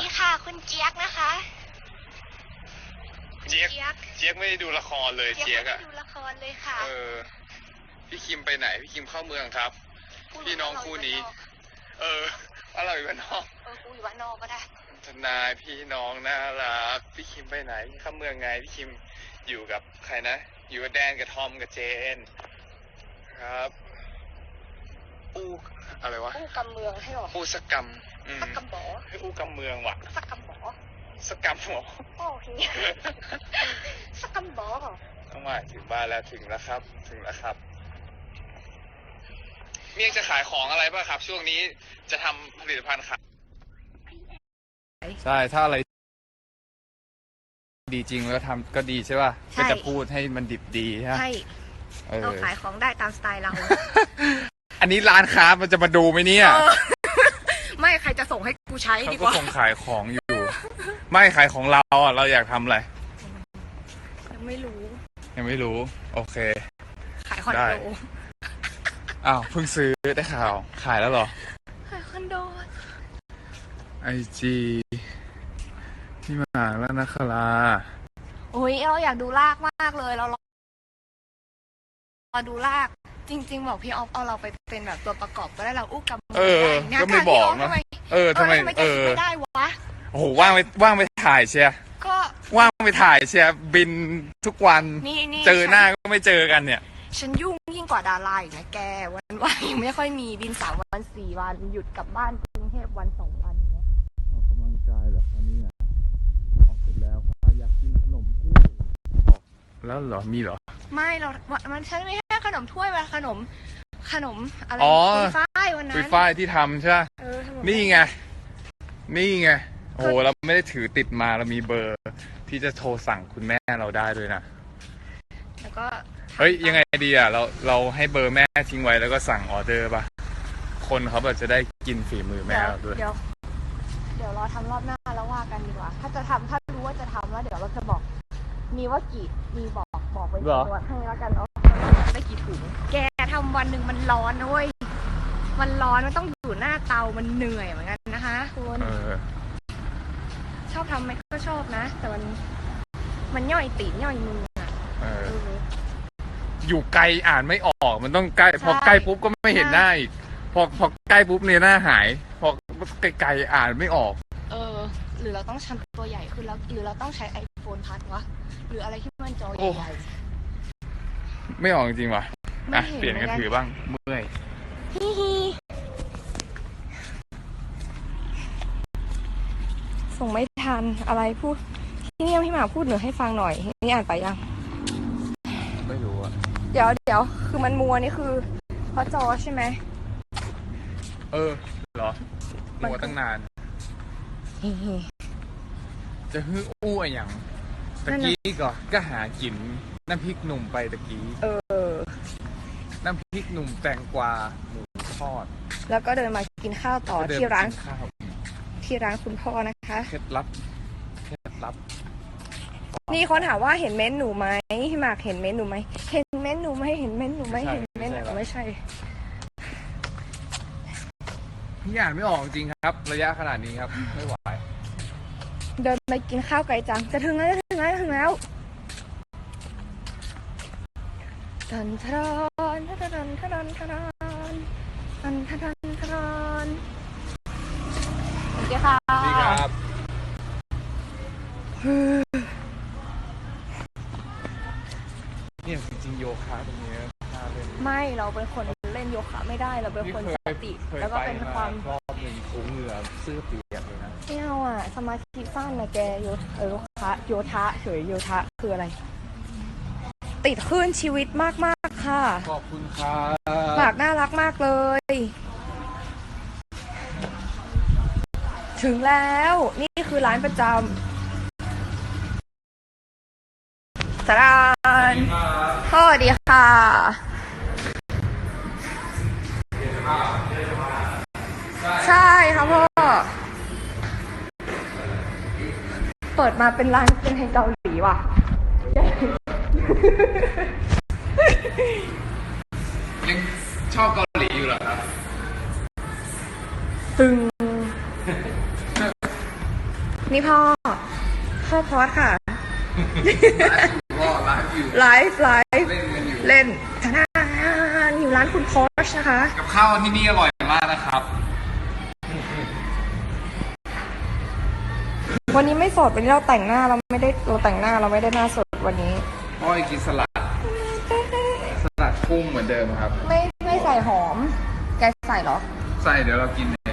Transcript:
นี่ค่ะ คุณเจี๊ยกนะคะคุณเจี๊ยก เจี๊ยกเจี๊ยกไม่ได้ดูละครเลยเจี๊ยกไม่อะได้ดูละครเลยค่ะ เออ พี่คิมไปไหน พี่คิมเข้าเมืองครับพูดพี่น้องว่าเราคู่นี้อยู่เออว่าเราอยู่บ้านนอกบ้านนอกเออกูอยู่บ้านนอกก็ได้ทนายพี่น้องน่ารักพี่คิมไปไหนเข้าเมืองไงพี่คิมอยู่กับใครนะ อยู่กับแดนกับทอมกับเจน ครับอู้อะไรวะอู้กำเมืองให้หรออู้สกกรรมอืม สักกำบอให้อู้กำเมืองว่ะ สักกำบอสกกรรมเหรอโอเคสักกำบอต้องมาถึงบ้านแล้วถึงแล้วครับ ถึงแล้วครับเมียงจะขายของอะไรบ้างครับ ช่วงนี้จะทำผลิตภัณฑ์ขายใช่ถ้าอะไร ดีจริงแล้วทำก็ดีใช่ป่ะใช่ ก็จะพูดให้มันดิบดีใช่ปะใช่เออ เราขายของได้ตามสไตล์เราอันนี้ร้านค้ามันจะมาดูไหมเนี่ย เออ ไม่ใครจะส่งให้กูใช้เขาดีกก็ว่า คงขายของอยู่ ไม่ขายของเราอะเราอยากทำอะไร ยังไม่รู้ ยังไม่รู้ โอเค ขายคอนได้ โด อ้าวเพิ่งซื้อได้ข่าว ขายแล้วเหรอขายคอนโด ไอจีพี่หมากแล้วนะคลา โอ้ยเราอยากดูลากมากเลย เราร อรอดูลาก จริง ๆ บอกพี่ออฟเอาเราไปเป็นแบบตัวประกอบก็ได้เราอู้กำมืเออได้นะก็ไม่บอกพี่เนอะฟทำไมเออทำไม เออทำไมแกเอคิดอไม่ได้วะ โอ้โหว่างไปว่างไปถ่ายเชียร์ก็ว่างไปถ่ายเชียร์บินทุกวัน นี่นี่เจอหน้าฉัก็ไม่เจอกันเนี่ย ฉันยุ่งยิ่งกว่าดาราอีกนะแก วันวันยังไม่ค่อยมีบินสามวันสี่วันหยุดกลับบ้านกรุงเทพวันสองวันเนี้ยออกกำลังกายเหรอคะเนี่ยออกเสร็จแล้วค่ะอยากกินขนมถ้วยออกแล้วเหรอ มีเหรอ ไม่เรามันฉันไม่ใช่ ขนมถ้วยมันขนม ขนมอะไรอ๋อปุยฝ้ายวันนั้ปุยนฝ้ายที่ทำใช่ไหมเออขมนี่ไง นี่ไง โอ้โหเราไม่ได้ถือติดมาเรามีเบอร์ ที่จะโทรสั่งคุณแม่เราได้ด้วยนะ แล้วก็เฮ้ย ยังไงดีอะ เราเราให้เบอร์แม่ทิ้งไว้แล้วก็สั่งออเดอร์ป่ะคนเขาแบบจะได้กินฝีมือแม่เราด้วย เดี๋ยวเดี๋ยวรอทำรอบหน้าแล้วว่ากันดีกว่า ถ้าจะทำถ้ารู้ว่าจะทำแล้วเดี๋ยวเราจะบอก มีว่ากี่มีบอกบอกไปเหรอ ตัวให้แล้วกันเนาะได้กี่ถุงแกทำ วันหนึ่งมันร้อนนะเว้ย มันร้อนมันต้องอยู่หน้าเตา มันเหนื่อยเหมือนกันนะคะคุณเออชอบทำไหมก็ชอบนะ แต่มัน มันย่อยตีนย่อยมืออะเออ เออ อยู่ไกลอ่านไม่ออกมันต้องใกล้ พอใกล้ปุ๊บก็ไม่เห็นหน้าอีกพอพอใกล้ปุ๊บเนี่ยหน้าหาย พอไกลๆอ่านไม่ออก เออ หรือเราต้องชันตัวใหญ่ขึ้นแล้ว หรือเราต้องใช้ไอโฟนพัดวะ หรืออะไรที่มันจอโอ้ ใหญ่ไม่ออกจริงๆว่ะๆไม่ อะเห็นเปลี่ยนกันถือบ้างเมื่อยฮิฮิส่งไม่ทันอะไรพูดที่นี่พี่หมาพูดหนูให้ฟังหน่อยนี่อ่านไปยังไม่รู้อะเดี๋ยวเดี๋ยวคือมันมัวนี่คือเพราะจอใช่ไหมเออเหรอมันมัวตั้งนานฮิฮิจะฮืออู้อะอย่างตะนั่นน่ะกี้ก็ก็หากินน้ำพริกหนุ่มไปตะกี้ เออ น้ำพริกหนุ่มแตงกวาหมูทอดแล้วก็เดินมากินข้าวต่อก็เดิที่ร้านไปกิข้าวที่ร้านคุณพ่อนะคะ เคล็ดลับเคล็ดลับนี่คนถามว่าเห็นเม้นต์หนูไหมพี่หมากเห็นเม้นต์หนูไหมเห็นเม้นต์หนูไหมเห็นเม้นต์หนูไหมเห็นเม้นต์หนูไม่ใช่ พี่อ่านไม่ออกจริงครับ ระยะขนาดนี้ครับไม่ไหวเดินไปกินข้าวไกลจัง จะถึงแล้วจะถึงแล้วจะถึงแล้วทันทรอน ทันทรอนทันทรอนทันทรอนทันทรอนทันทรอนโอเคค่ะดีครับเนี่ยจริงๆโยคะตรงเนี้ยน่าเล่นไม่เราเป็นคนเล่นโยคะไม่ได้เราเป็นคนสติเคยแล้วก็ไปเป็นความรอบหนึ่งโอ้เหงื่อเสื้อเปียกเลยนะไม่เอาอะสมาธิสั้นนะแกโยเออโยคะโยทะเฉยโยทะคืออะไร ติดขึ้นชีวิตมากๆ ค่ะ ขอบคุณครับหมากน่ารักมากเลย ถึงแล้วนี่คือร้านประจำสรานสวัสดีค่ะใช่ค่ะพ่อ เปิดมาเป็นร้านเป็นไทยเกาหลีว่ะ ยังชอบเกาหลีอยู่เหรอครับ ตึง นี่พ่อ พ่อพอดค่ะ ก็ไลฟ์อยู่ไลฟ์ไลฟ์เล่นกันอยู่ เล่นทานานอยู่ร้านคุณพอชนะคะ กับข้าวที่นี่อร่อยมากนะครับ วันนี้ไม่สดวันนี้เราแต่งหน้าเราไม่ได้เราแต่งหน้าเราไม่ได้หน้าสดวันนี้พ่อยกินสลัด สลัดกุ้งเหมือนเดิมครับ ไม่ไม่ใส่หอม แกใส่เหรอ ใส่เดี๋ยวเรากินใน